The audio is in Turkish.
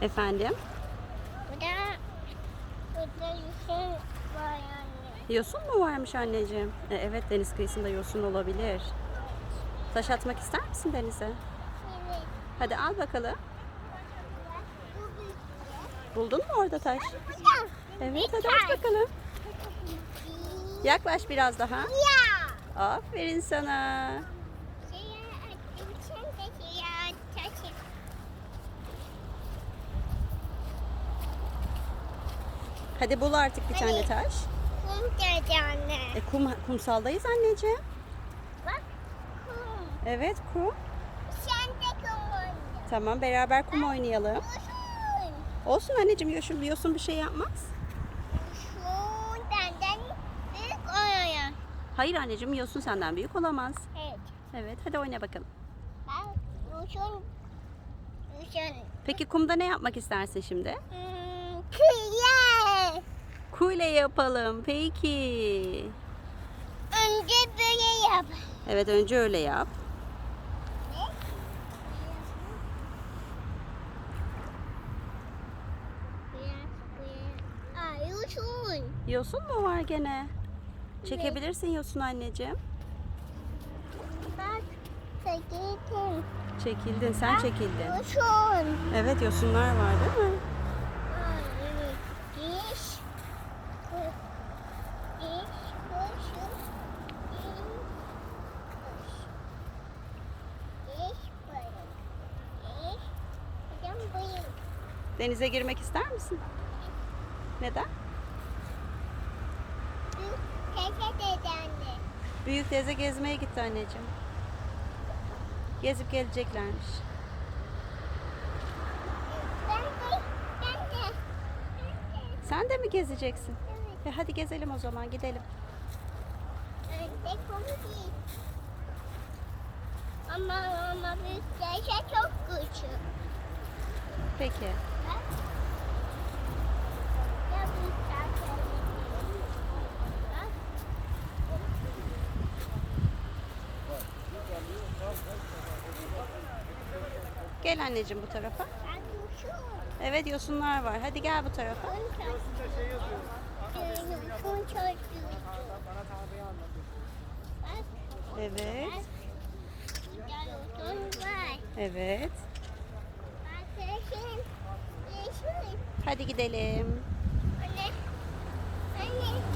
Efendim? Burada, burada yosun var anne. Yosun mu varmış anneciğim? E, evet deniz kıyısında yosun olabilir. Taş atmak ister misin denize? Evet. Hadi al bakalım. Bir Buldun mu orada taş? Evet hadi at bakalım. Yaklaş biraz daha. Aferin sana. Hadi bul artık bir tane Hadi. taş. Kum dedi anne. E, kum, kumsaldayız anneciğim. Bak kum. Evet kum. Sen de kum oynadın. Tamam beraber kum oynayalım. Yosun. Olsun anneciğim yosun, yosun bir şey yapmaz. Yosun benden büyük oynayan. Hayır anneciğim yosun senden büyük olamaz. Evet. Evet hadi oyna bakalım. Bak yosun. Yosun. Peki kumda ne yapmak istersin şimdi? Hmm. Kule yapalım peki. Önce böyle yap. Evet önce öyle yap. Yosun. Yosun mu var gene? Çekebilirsin yosun anneciğim. Bak çekildim. Çekildin sen çekildin. Yosun. Evet yosunlar var değil mi? Denize girmek ister misin? Neden? Teyze dedi anne. Büyük teyze gezmeye gitti anneciğim. Gezip geleceklermiş. Ben de, ben de. Ben de. Sen de mi gezeceksin? Evet. E hadi gezelim o zaman gidelim. Kum değil. Ama ama büyük teyze çok küçük. Peki. Gel anneciğim bu tarafa. Evet yosunlar var. Hadi gel bu tarafa. Evet. Evet. Hadi gidelim.